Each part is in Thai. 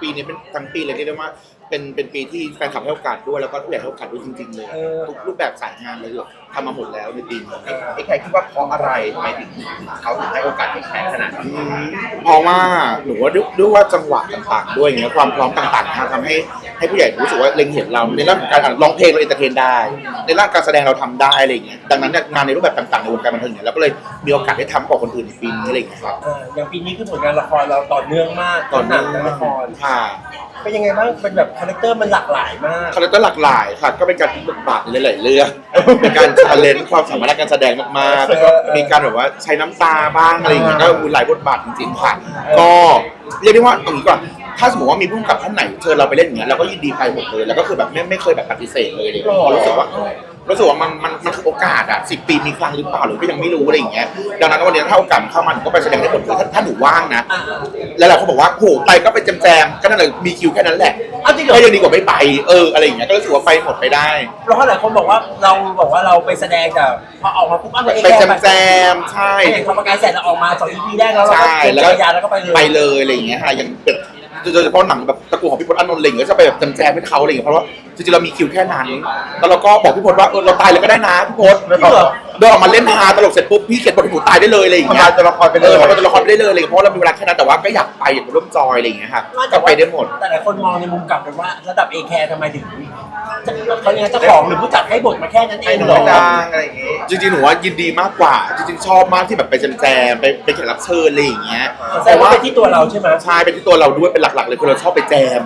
ปีนี้เป็นทั้งปีเลยที่เรียกว่าเป็นเป็นปีที่แฟนคลับให้โอกาสด้วยแล้วก็ผู้ใหญ่ให้โอกาสด้วยจริงๆเลย เออ ทุกรูปแบบสายงานเลยทำมาหมดแล้วในปีนี้ ไอ้แขกคิดว่าเพราะอะไรทำไมถึงเขาถึงให้โอกาสกับแขกขนาดนี้อืมเพราะว่าหนูว่าด้วยด้วยว่าจังหวะต่างๆ ด้วยอย่างเงี้ยความพร้อมต่างๆนะทำให้ ให้ผู้ใหญ่รู้สึกว่าเล็งเห็นเราในเรื่องการร้องเพลงเราเอนเตอร์เทนได้ ในเรื่องการแสดงเราทำได้อะไรอย่างเงี้ยดังนั้นเนี่ยงานในรูปแบบต่างๆในวงการบันเทิงเนี่ยเราก็เลยมีโอกาสได้ทำกว่าคนอื่นในปีนี้อะไรอย่างเงี้ยครับเอออย่างปีนี้คือผลงานละครเราต่อเนื่องมากตอนหนันี้งและละครค่ะ เป็นยังไงบ้างเป็นแบบคาแรคเตอร์มันหลากหลายมากคาแรคเตอร์หลากหลายค่ะ ก็เป็นการพลิกบทบาทในหลายๆเรื่องเป็นการชาเลนจ์ความสามารถในการแสดงมากเออเออๆมีการแบบว่าใช้น้ำตาบ้างอะไรอย่างเงี้ยเอก็อมีหลายบทบาทจริงๆค่ะก็เรียกได้ว่าตรงนี้ก่อน ถ้าสมมติว่ามีผู้กำกับท่านไหนเชิญเราไปเล่นอย่างเงี้ยเราก็ยินดีไปหมดเลย แล้วก็คือแบบไม่ไม่เคยแบบปฏิเสธเลยเลยเพราะรู้สึกว่ารู้สึกว่ามันมันมันคือโอกาสอะสิปีมีครั้งหรือเปล่าหรือก็ยังไม่รู้อะไรอย่างเงี้ยดังนั้นวันนี้ถ้าโอกาสเข้ามาหนูก็ไปแสดงได้หมดเลยถ้าถ้าหนูว่างนะอะแล้วเราก็บอกว่าโหไปก็ไปแจมๆก็นั่นแหละมีคิวแค่นั้นแหละเอาจริงเหรอ ก็ยังดีกว่าไม่ไปเอออะไรอย่างเงี้ยก็รู้สึกว่าไปหมดไปได้ เพราะหลายคนบอกว่าเราบอกว่าเราไปแสดงแต่พอออกมาปุ๊บอ้าวตัวเองไปแค่แจมๆใช่ ไปอย่างกรรมการเสร็จแล้วออกมาสอง EP แรกแล้วเราก็ใช่เก็บแล้วจัก็กรยานแล้วก็ไปเลย ไปเลยอะไรอย่างเงี้ยค่ะยังแบบ โดยเฉพาะหนังแบบตระกูลของพี่พลอานนท์อะไรอย่างเงี้ยก็จะไปแบบแจมๆให้เขาอะไรอย่างเงี้ยเพราะว่าจริงๆเรามีคิวแค่นั้นแล้วเราก็บอกพี่พลว่าเออเราตายเลยก็ได้นะพี่พลจริง เหรอเดินออกมาเล่นฮาตลกเสร็จปุ๊บพี่เขียนบทให้หนูตายได้เลยอะไรอย่างเงี้ยทำลายตัวละครไปเลย ออทำลายตัวละครไปได้เลยอะไรอย่างเงี้ยเพราะว่าเรามีเวลาแค่นั้นแต่ว่าก็อยากไปอยากมาร่วมจอยอะไรอย่างเงี้ยค่ะก็ไปได้หมด แต่หลายคนมองในมุมกลับกันว่าระดับเอแคร์ทำไมถึงเขาเนี่ยเจ้าของหรือผู้จัดให้บทมาแค่นั้นเอให้งหนูเหรอจ้างอะไรอย่างงี้ จริงๆ หนูว่ายินดีมากกว่า จริงๆ ชอบมากที่แบบไปแจมๆไปไปแขกรับเชิญอะไรอย่างเงี้ยแสดงว่าเป็นที่ตัวเราใช่ไหม ใช่เป็นที่ตัวเราด้วยเป็นหลักๆเลยคือเราชอบไปแจม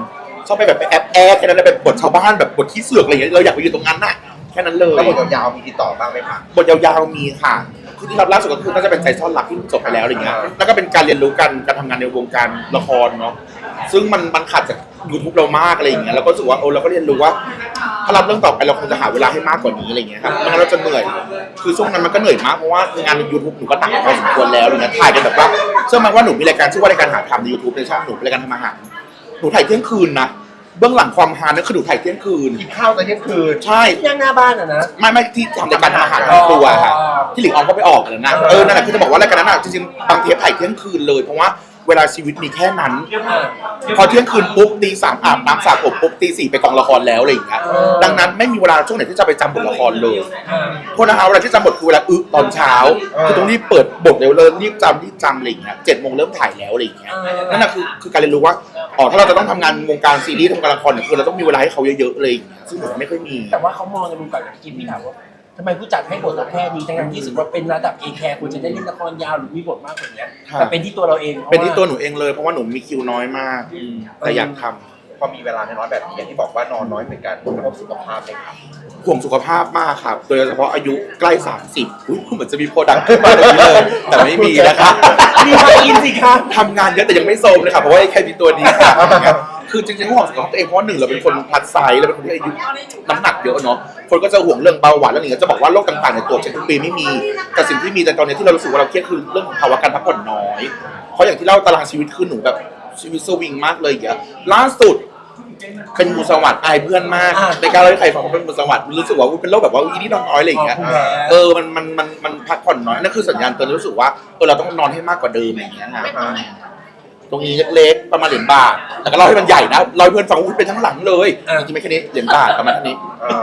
ชอบไปแบบไปแอบแอบแค่นั้นเลยเป็นบทชาวบ้านแบบบทที่เสือกอะไรอย่างเงี้ยเราอยากไปอยู่ตรงนั้นน่ะ แค่นั้นเลย แล้วบทยาวๆมีติดต่อบ้างไหมคะบทยาวๆมีค่ะคือที่รับล่าสุดก็คือน่าจะเป็นใจซ่อนรักที่จบไปแล้วอะไรเงี้ยอ่าแล้วก็เป็นการเรียนรู้กันการทำงานในวงการละครเนาะ ซึ่งมันมันขัดจากยูทูบเรามากอะไรอย่างเงี้ยเราก็รู้สึกว่าเออเราก็เรียนรู้ว่า ถ้ารับเรื่องต่อไปเราคงจะหาเวลาให้มากกว่านี้อะไรเงี้ยครับไม่งั้นเราจะเหนื่อย คือช่วงนั้นมันก็เหนื่อยมากเพราะว่างานในยูทูบหนูก็หนักพอสมควรแล้วอะไรเงี้ยถ่ายกันแบบว่าเชื่อไหมว่าหนูมีรายการชื่อว่ารายการหาทำในยูทูบในช่องหนูเป็นรายการทำอาหารหนูถ่ายเที่ยงคืนนะ เบื้องหลังความฮานั่นคือหนูถ่ายเที่ยงคืน กินข้าวตอนเที่ยงคืนใช่ย่างหน้าบ้านอะนะ ไม่ไม่ที่ทำรายการทำอาหารในครัวค่ะอ๋อที่หลิงออมก็ไปออกกันนะเออเออนั่นแหละคือจะบอกว่ารายการนั้นอะจริงๆบางเทปถ่ายเที่ยงคืนเลยเพราะว่าเวลาชีวิตมีแค่นั้น พอเที่ยงคืนปุ๊บตีสามอาบน้ำสระผมปุ๊บตีสี่ไปกองละครแล้วอะไรอย่างเงี้ยดังนั้นไม่มีเวลาช่วงไหนที่จะไปจำบทละครเลยโทษนะคะเวลาที่จำบทคือเวลาอึตอนเช้าเออคือต้องรีบเปิดบทเร็วเลยรีบจำรีบจำอะไรอย่างเงี้ยเจ็ดโมงเริ่มถ่ายแล้วอะไรอย่างเงี้ยนั่นแหะคือคือการเรียนรู้ว่า อ๋อถ้าเราจะต้องทำงานวงการซีรีส์ทำงานละครเนี่ยคือเราต้องมีเวลาให้เขาเยอะๆเลยอย่างเงี้ยซึ่งหนูไม่ค่อยมีแต่ว่าเขามองในมุมกลับอย่างกินพี่ถามว่าทำไมผู้จัดให้บทเราแค่นี้ทั้งๆที่รู้สึกว่าเป็นระดับเอแคร์ควรจะได้เล่นละครยาวหรือมีบทมากกว่านี้ครับแต่เป็นที่ตัวเราเองเป็นที่ตัวหนูเองเลยเพราะว่าหนูมีคิวน้อยมากอืมแต่อยากทำ พอมีเวลาน้อยๆแบบนี้อย่างที่บอกว่านอนน้อยเหมือนกันกระทบสุขภาพไหมครับห่วงสุขภาพมากครับโดยเฉพาะอายุใกล้ 30อุ้ยเหมือนจะมีโปรดักต์ขึ้นมาตรงนี้เลย แต่ไม่มีนะครับมีมาอินสิคะทำงานเยอะแต่ยังไม่โซมเลยครับเพราะว่าแค่มีตัวนี้ครับคือจริงๆห่วงสุขภาพตัวเองเพราะว่าหนึ่งเราเป็นคนพลัดไซส์เราเป็นคนที่อายุน้ำหนักเยอะเนาะคนก็จะห่วงเรื่องเบาหวานแล้วอย่างเงี้ยจะบอกว่าโรคต่างๆในตัวเช็คทุกปีไม่มีแต่สิ่งที่มีแต่ตอนนี้ที่เรารู้สึกว่าเราเครียดคือเรื่องของภาวะการพักผ่อนน้อยเพราะอย่างที่เล่าตารางชีวิตคือหนูแบบชีวิตสวิงมากเลยอย่างเงี้ยล่าสุด เป็นมูสวัสดิ์อายเพื่อนมากอ่าในการเล่าให้ใครฟังว่าเป็นมูสวัสดิ์รู้สึกว่าอุ๊ยเป็นโรคแบบว่าอีนี่นอนน้อยอะไรอย่างเงี้ยอ๋อภูมิแพ้เออมันมันมันมันพักผ่อนน้อยนั่นคือสัญญาณเตือนรู้สึกว่าเออเราต้องนอนให้มากกว่าเดิมอย่างเงี้ยค่ะตรงนี้เล็กๆประมาณเหรียญบาทแต่ก็เล่าให้มันใหญ่นะเล่าให้เพื่อนฟังว่าเป็นทั้งหลังเลยอ่า จริงๆไม่แค่นี้เหรียญบาทประมาณเท่านี้ เออ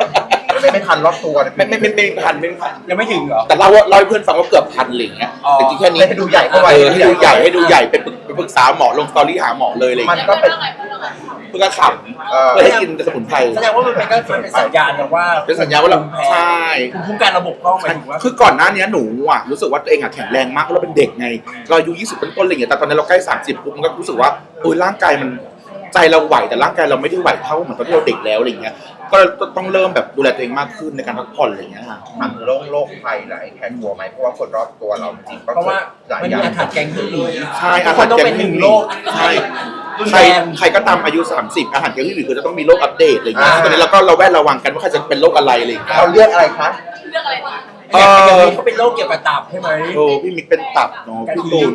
ไม่ไม่ทันรอบตัวเลยไม่ไม่ไม่ไม่ไม่พันไม่พันยังไม่ถึงเหรอแต่เล่าว่าเล่าให้เพื่อนฟังว่าเกือบพันอะไรอย่างเงี้ยอ๋อ แต่จริงๆแค่นี้ให้ดูใหญ่เข้าไป เออให้ดูใหญ่ให้ดูใหญ่ไปปรึกไปปรึกษาหมอลงสตอรี่หาหมอเลยอะไรอย่างมันเงี้ยก็เป็น เพื่อก็ขเออำเพื่อให้กินสมุนไพรแสดงว่ามันเป็นก็เป็นสัญญาณนะว่าเป็นสัญญาณว่าเราภูมิแพ้ใช่ ภูมิคุ้มกันระบบกล้องหมายถึงว่าคือก่อนหน้านี้หนูอะรู้สึกว่าตัวเองอะแข็งแรงมากเพราะเราเป็นเด็กไง เราอายุ20ต้นๆอะไรอย่างเงี้ยแต่ตอนนี้เราใกล้30ปุ๊บมันก็รู้สึกว่าเออร่างกายมันใจเราไหวแต่ร่างกายเราไม่ได้ไหวเท่าเหมือนตอนที่เราเด็กแล้วอะไรอย่างเงี้ย ก็ต้องเริ่มแบบดูแลตัวเองมากขึ้นในการพักผ่อนอะไรอย่างเงี้ยค่ะถามถึงโรคโรคภัยหลายแค่กลัวไหมเพราะว่าคนรอบตัวเราจริงๆก็เพราะว่าหลายมันอมีย่างอาถรรพ์แกงที่หลีใช่ทุอากคหารนต้องแกเป็นงหนึ่งที่โรค ใช่รุนใครแรง ใครก็ตามอายุ 30 อาหารแกงที่ดีคือจะต้องมีโรคอัปเดตอะไรอย่างเงี้ยอ่าตอนนี้เราก็เราแวดระวังกันว่าใครจะเป็นโรคอะไรอะไรอย่างเงี้ย เราเลือกอะไรคะเรื่องอะไรดีเออย่าง อนี้เขาเป็นโรคเกี่ยวกับตับใช่ไหมโอ้พี่มิกเป็นตับเนาะพี่ตูน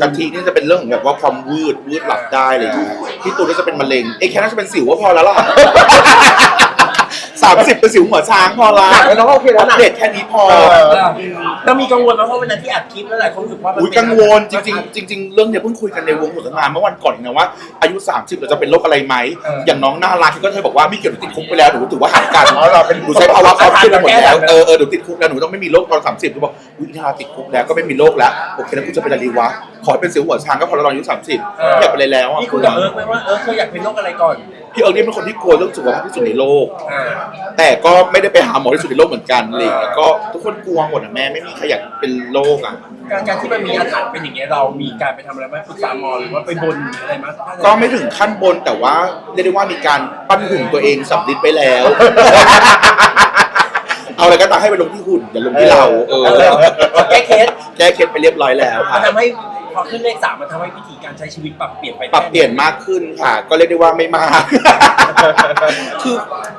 กะทินี่จะเป็นเรื่องของแบบว่าความวืดวืดหลับได้อะไรอย่างเงี้ยพี่ตูนก็จะเป็นมะเร็งเอ้แค่นั้นจะเป็นสิวก็พอแล้วล่ะสามสิบเป็นสิวหัวช้างพอละหนักแล้วเนอะโอเคแล้วอัปหนัก เดตแค่นี้พอเออเรามีกังวลไหมเพราะวันนั้นที่อัดคลิปแล้วหลายคนรู้สึกว่ามันอุ้ยเป็นกังวลจริงๆจริงๆเรื่องเนี้ยเพิ่งคุยกันในวงสนทนาเมื่อวันก่อนเองนะว่าอายุ 30เราจะเป็นโรคอะไรไหมอย่างน้องน่ารักที่ก็เคยบอกว่าไม่เกี่ยวหนูติดคุกไปแล้วหนูถือว่าหายกันอ๋อเราเป็นหนูใช้ภาวะความเครียดไปหมดแล้วเออเออหนูติดคุกแล้วหนูต้องไม่มีโรคตอนสามสิบหนูบอกอุ้ยน่าติดคุกแล้วก็ไม่มีโรคแล้วโอเคแล้วกูจะเป็นอะไรวะขอให้เป็นสิวหัวช้างก็พอแล้วตอนอายุสามสิบอยากเป็นอะไรแล้วอะ นี่คุยกับเอิร์กไหมว่าเอิร์กเธออยากเป็นโรคอะไรก่อน พี่เอิร์กนี่เป็นคนที่กลัวเรื่องสุขภาพที่สุดในโลก อ่า แต่ก็ไม่ได้ไปหาหมอที่สุดในโลกเหมือนกันอะไรอย่างเลยก็ทุกคนกลัวหมดอะแม่ไม่มีใครอยากเป็นโรคอะ การการที่มันมีอาถรรพ์เป็นอย่างเงี้ยเรามีการไปทำอะไรไหมปรึกษาหมอหรือว่าไปบนหรืออะไรมั้ยก็ไม่ถึงขั้นบนแต่ว่าเรียกได้ว่ามีการปั้นหุ่นตัวเองสำลิดไปแล้ว เอาอะไรก็ตามให้ไปลงที่หุ่นอย่าลงที่เรา เออ แก้เคสแก้เคล็ดไปเรียบร้อยแล้วมัค่ะนทำให้ พอขึ้นเลขสามมันทำให้วิธีการใช้ชีวิตปรับเปลี่ยนไปปรับเปลี่ยนมากขึ้นค่ะ ก็เรียกได้ว่าไม่มาก คือ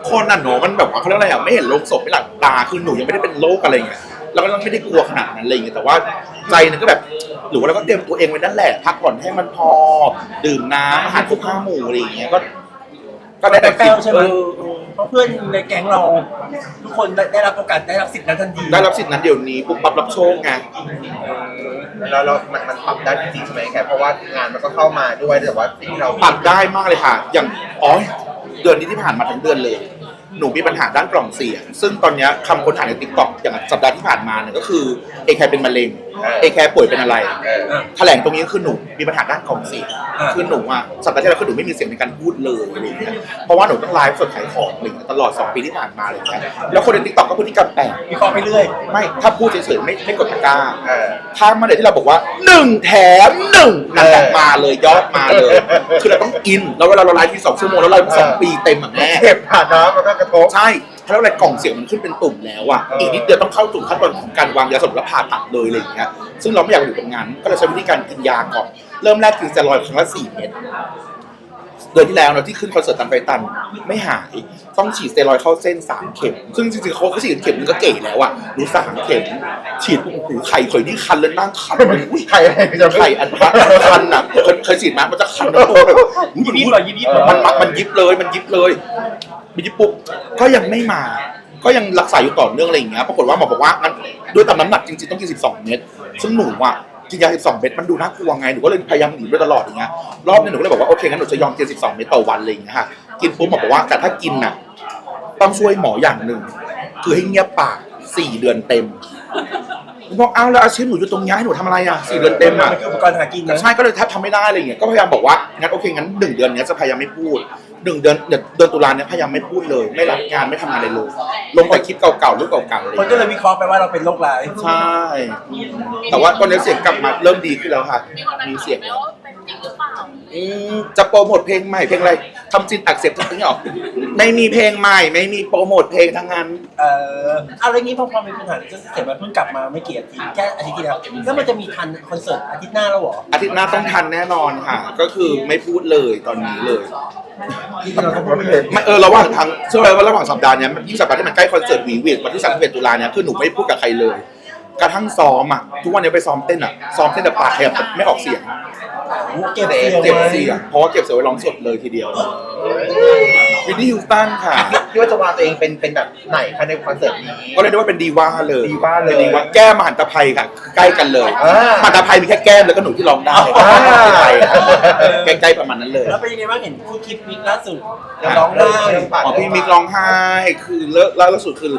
คนน่ะเนาะมันแบบว่าเขาเรียกอะไรอะไม่เห็นโลกศพไม่หลังตาคือหนูยังไม่ได้เป็นโรคอะไรเงี้ยเราก็ไม่ได้กลัวขนาดนั้นอะไรเงี้ยแต่ว่าใจนึงก็แบบ หรือว่าเราก็เตรียมตัวเองไว้นั่นแหละพักผ่อนให้มันพอ ดื่มน้ำอาหารครบห้าหมู่อะไรอย่างเงี้ยก็ ก็ได้แต่แป้วใช่ไหมเออเออเพราะเพื่อนในแก๊งเรา ทุกคนได้ได้รับโอกาสได้รับสิทธิ์นั้นทันทีได้รับสิทธิ์นั้นเดี๋ยวนี้ปุ๊บปั๊บรับโชคไง แล้วเรา มัน มันปรับได้จริงๆใช่ไหมแค่เพราะว่างานมันก็เข้ามาด้วย แต่ว่าสิ่งที่เราปรับได้มากเลยค่ะ อย่างอ๋อเดือนนี้ที่ผ่านมาทั้งเดือนเลย หนูมีปัญหาด้านกล่องเสียง ซึ่งตอนเนี้ยคำค้นหาในติ๊กต็อกอย่างสัปดาห์ที่ ผ่านมาเนี่ยก็คือเอแคร์เป็นมะเร็งเอแคร์ป่วยเป็นอะไรเอออะแถลงตรงนี้คือหนูมีปัญหาด้านกล่องเสียงอ่าคือหนูอะสัปดาห์ที่แล้วคือหนูไม่มีเสียงในการพูดเลยอะไรอย่างเงี้ยเพราะว่าหนูต้องไลฟ์สดขายของอะไรอย่างเงี้ยตลอด 2 ปีที่ผ่านมาเลยนะแล้วคนในทิกตอกก็พฤติกรรมแปลกมีข้อไปเรื่อยไม่ถ้าพูดเฉยๆไม่ไม่กดตะกร้าเออถ้าเมื่อไหร่ที่เราบอกว่าหนึ่งแถมหนึ่งนั่นแหละเออมาเลยยอดมาเลย คือเราต้องอินแล้วเวลาเราไลฟ์ที่สองชั่วโมงแล้วไลฟ์สองปีเต็มอะแม่เก็บผ่านน้ำมันก็กระทบใช่ เพราะอะไรกล่องเสียงมันขึ้นเป็นตุ่มแล้วอะเอออีอีกนิดเดียวต้องเข้าสู่ขั้นตอนของการวางยาสลบและผ่าตัดเลยอะไรอย่างเงี้ยซึ่งเราไม่อยากอยู่ตรงนั้นก็เลยใช้วิธีการกินยาก่อน เริ่มแรกกินสเตียรอยด์ครั้งละสี่เม็ดเดือนที่แล้วเนอะที่ขึ้นคอนเสิร์ตตันไปตันไม่หายต้องฉีดสเตียรอยด์เข้าเส้นสามเข็ม ซึ่งจริงๆเขาก็ฉีดเข็มนึงก็เก๋แล้วอะหนูสามเข็ม ฉีดโอ้โหไข่ข่อยนี่คันเลยนั่งคันเลยอุ้ยใครอะไรจะไข่อันพัดคันอะเคยเคยฉีดไหมมันจะคันนะตัวแบบอุ๊ยยิบยิบเหรอยิบยิบเหรอมันมันมันยิบเลยมันยิบเลย มันยิบปุ๊บก็ยังไม่มา ก็ยังรักษาอยู่ต่อเนื่องอะไรอย่างเงี้ยปรากฏว่าหมอบอกว่างั้นด้วยตามน้ำหนักจริงๆต้องกิน 12 เม็ดซึ่งหนูอะกินยา 12 เม็ดมันดูน่ากลัวไงหนูก็เลยพยายามหนีด้วยตลอดอย่างเงี้ยรอบนึงหนูก็เลยบอกว่าโอเคงั้นหนูจะยอมกิน 12 เม็ดต่อวันอะไรอย่างเงี้ยค่ะกินปุ๊บหมอบอกว่าแต่ถ้ากินน่ะต้องช่วยหมออย่างหนึ่งคือให้เงียบปาก 4 เดือนเต็มบอกอ้าวแล้วอาชีพหนูอยู่ตรงนี้ให้หนูทำอะไรอะ4เดือนเต็มอะ มันคืออุปกรณ์หากินนะ ใช่ก็เลยแทบทำไม่ได้อะไรอย่างเงี้ยก็พยายามบอกว่างั้นโอเคงั้นหนึ่งเดือนเนี้ยจะพยายามไม่พูด หนึ่งเดือนเดือนเดือนตุลาเนี้ยพยายามไม่พูดเลย ไม่รับงานไม่ทำงานอะไรเลยลงแต่คลิปเก่าๆรูปเก่าๆอะไรอคนย่างก็เงี้ยเลยวิเคราะห์ไปว่าเราเป็นโรคร้ายใช่ แต่ว่าตอนนี้เสียงกลับมาเริ่มดีขึ้นแล้วค่ะ มีคนมามีถามเสียงไหมว่าเป็นจริงหรือเปล่าอืมจะโปรโมทเพลงใหม่เพลงอะไร ทำจินอักเสบทั้งนี้หรอไม่มีเพลงใหม่ ไม่มีโปรโมทเพลงทั้งนั้น เอ่อเอาเรื่องนี้พอความเป็นปัญหาจะเสร็จมันเพิ่งกลับมาไม่กี่อาทิตย์แค่อาทิตย์ที่แล้วแล้วมันจะมีทันคอนเสิร์ตอาทิตย์หน้าแล้วเหรออาทิตย์หน้าต้องทันแน่นอนค่ะ ก็คือไม่พูดเลยตอนนี้เลยจริงๆเราก็พูดไม่เลยไม่เออระหว่างทางเชื่อไหมว่าระหว่างสัปดาห์เนี้ยยิ่งสัปดาห์ที่มันใกล้คอนเสิร์ตวีวีวันที่ 31 ตุลาเนี่ยคือหนูไม่พูดกับใครเลย กระทั่งซ้อมอะทุกวันนี้ไปซ้อมเต้นอะซ้อมเต้นแต่ปากแหบไม่ออกเสียง เก็บเสียงเก็บไว้เสียงเพราะว่าเก็บเสียงไว้ร้องสดเลยทีเดียววินนี่ฮิวสตันค่ะ คิดว่าจะวางตัวเองเป็นเป็นแบบไหนคะในคอนเสิร์ตนี้ ก็เลยได้ว่าเป็นดีว่าเลยดีว่าเลยป็นดีว่าแก้มมหันตภัยค่ะ ใกล้กันเลยอ่ามหันตภัยมีแค่แก้มแล้วก็หนูที่ร้องได้อ่าใกล้ๆประมาณนั้นเลย แล้วเป็นยังไงบ้างเห็นคู่คลิปมิกล่าสุดจะร้องได้อ๋อพี่มิกร้องไห้คือเลิกล่าสุดคือ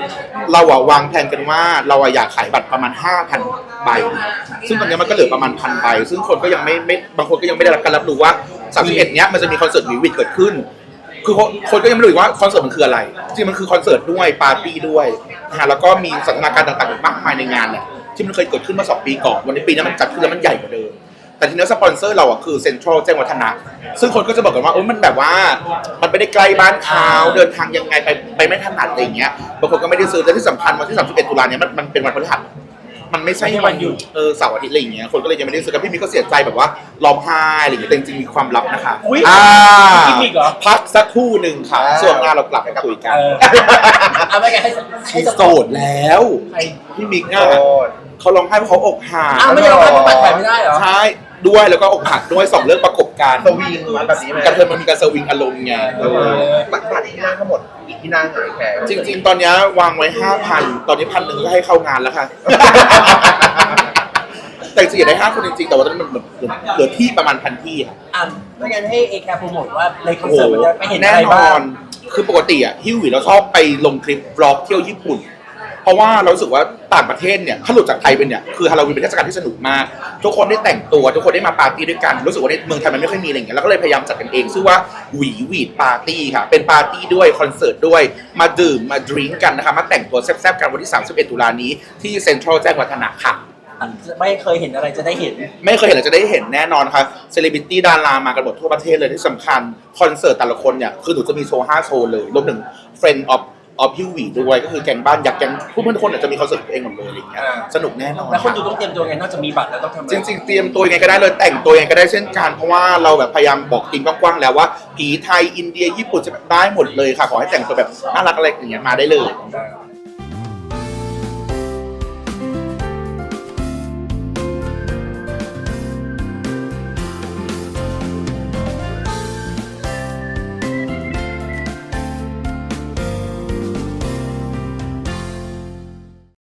เราอะวางแผนกันว่าเราอะอยากขายบัตรประมาณ 5,000 ใบ ซึ่งตอนนี้มันก็เหลือประมาณพันใบ ซึ่งคนก็ยังไม่ไม่บางคนก็ยังไม่ได้รับการรับรู้ว่า31เนี้ยมันจะมีคอนเสิร์ตวีวิดเกิดขึ้น คือคนคนก็ยังไม่รู้ว่าคอนเสิร์ตมันคืออะไรจริงมันคือคอนเสิร์ตด้วยปาร์ตี้ด้วยนะฮะแล้วก็มีสันทนการณ์ต่างๆมากมายในงานแหละที่มันเคยเกิดขึ้นมาสองปีก่อนวันนี้ปีนี้มันจัดขึ้นแล้วมันใหญ่กว่าเดิมแต่ทีนี้สปอนเซอร์เราอะคือเซ็นทรัลแจ้งวัฒนะ ซึ่งคนก็จะบอกกันว่าโอ้ยมันแบบว่า มันไม่ได้ใกล้บ้านเขาเดินทางยังไงไปไปไม่ถนัดอะไรอย่างเงี้ยบางคนก็ไม่ได้ซื้อและที่สำคัญวันที่ 31 ตุลาเนี่ยมันมันเป็นวันพฤหัส มันไม่ใช่ไม่ใช่วันหยุดเออเสาร์อาทิตย์อะไรอย่างเงี้ยคนก็เลยยังไม่ได้ซื้อกับพี่มิกก็เสียใจแบบว่าร้องไห้อะไรอย่างเงี้ยแต่จริงๆมีความลับนะคะอุ๊ยอ่ามีอีกเหรอ พักสักครู่หนึ่งค่ะส่วนหน้าเรากลับมาคุยกันเออเอาไปกันให้ให้ชีโสดแล้วใครพี่มิกโอ้อะเขาร้องไห้เพราะเขาอกหักอ้าวไม่ยอมให้มันปัดแผลไม่ได้เหรอ ใช่ ด้วยแล้วก็อกหักด้วยสองเรื่องประกบกันสวิงมาแบบนี้ไหมกระเทยมันมีการสวิงอารมณ์ไงเออบัตรบัตรที่นั่งทั้งหมดอีกที่นั่งไหนแคร์จริง ๆ ตอนเนี้ยวางไว้ห้าพันตอนนี้พันหนึ่งก็ให้เข้างานแล้วค่ะ แต่จริงๆอยากได้ห้าคนจริงๆแต่ว่าตอนนี้มันเหลือเหลือที่ประมาณพันที่ค่ะ อะไม่งั้นให้เอแคร์โปรโมทว่าในคอนโอ้โหเสิร์ตมันจะไปเห็นแน่อะไรนบ้าองนคือปกติอะฮิวหวีเราชอบไปลงคลิปบล็อกเที่ยวญี่ปุ่น เพราะว่าเรารู้สึกว่าต่างประเทศเนี่ยถ้าหลุดจากไทยเป็นเนี่ยคือฮาโลวีนเป็นเทศกาลที่สนุกมาก ทุกคนได้แต่งตัว ทุกคนได้มาปาร์ตี้ด้วยกันรู้สึกว่าในเมืองไทยมันไม่ค่อยมีอะไรอย่างเงี้ยเราก็เลยพยายามจัดกันเองชื่อว่าหวีหวีดปาร์ตี้ค่ะ เป็นปาร์ตี้ด้วยคอนเสิร์ตด้วยมาดื่มมาดื่มกันนะคะมาแต่งตัวแซ่บๆกันวันที่ 31 ตุลานี้ที่เซ็นทรัลแจ้งวัฒนะค่ะ ไม่เคยเห็นอะไรจะได้เห็น ไม่เคยเห็นเราจะได้เห็นแน่นอนครับเซเลบริตี้ดารามากันหมดทั่วประเทศเลยที่สำคัญคอนเสิร์ตแต่ละคนเนี่ยคือหนูจะมีโชว์5โชว์เลยรวมถึง Friend of of ฮิววีด้วยก็คือแกงบ้านยักษ์แกงผู้เพื่อนทุกคนเนี่ยจะมีคอนเสิร์ตของตัวเองหมดเลยอะไรอย่างเงี้ยอ่าสนุกแน่นอนแล้วคนดูต้องเตรียมตัวไงนอกจากมีบัตรแล้วต้องทำอะไรจริงๆเตรียมตัวยังไงก็ได้เลยแต่งตัวยังไงก็ได้เช่นกันเพราะว่าเราแบบพยายามบอกทีมกว้างๆแล้วว่าผีไทยอินเดียญี่ปุ่นจะแบบได้หมดเลยค่ะขอให้แต่งตัวแบบน่ารักอะไรอย่างเงี้ยมาได้เลยอ